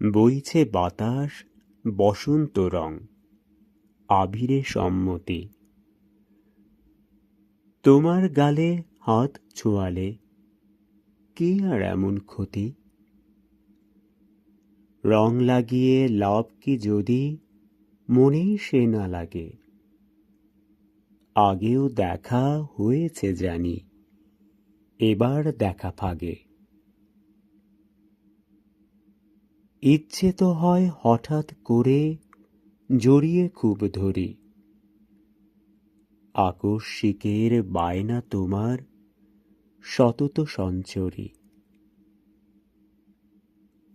বইছে বাতাস, বসন্ত রং। আবিরে সম্মতি। তোমার গালে হাত ছোঁয়ালে কে আর এমন ক্ষতি? রং লাগিয়ে লাভ কি যদি মনেই সে না লাগে? আগেও দেখা হয়েছে জানি, এবার দেখা ফাগে। ইচ্ছে তো হয় হঠাৎ করে জড়িয়ে খুব ধরি। আকস্মিকের বায়না তোমার সতত সঞ্চরি।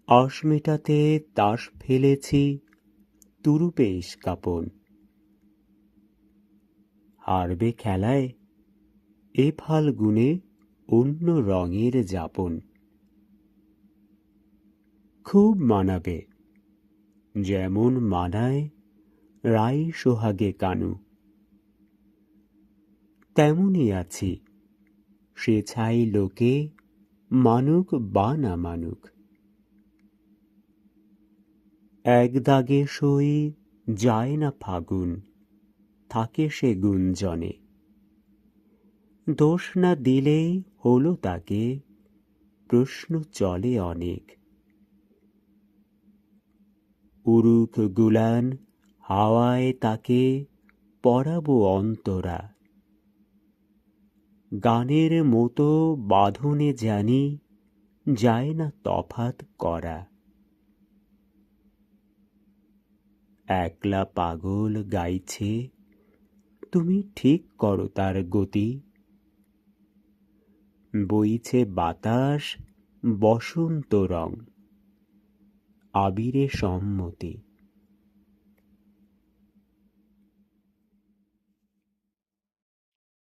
আশ মেটাতে তাস ফেলেছি, তুরুপে ইস্কাপন হারবে খেলায় এ ফাল্গুনে অন্য রঙের যাপন। খুব মানাবে। যেমন মানায় রাই সোহাগে কানু। তেমনই আছি। সে ছাই লোকে মানুক বা না মানুক। এক দাগে সই যায় না ফাগুন, থাকে সে গুঞ্জনে। দোষ না দিলেই হলো তাকে, প্রশ্ন চলে অনেক। উরুক গুলান হাওয়ায় তাকে পরাবো অন্তরা। গানের মতো বাঁধনে জানি যায় না তফাত করা। একলা পাগল গাইছে, তুমি ঠিক করো তার গতি। বইছে বাতাস বসন্ত রং। আবিরে সম্মতি।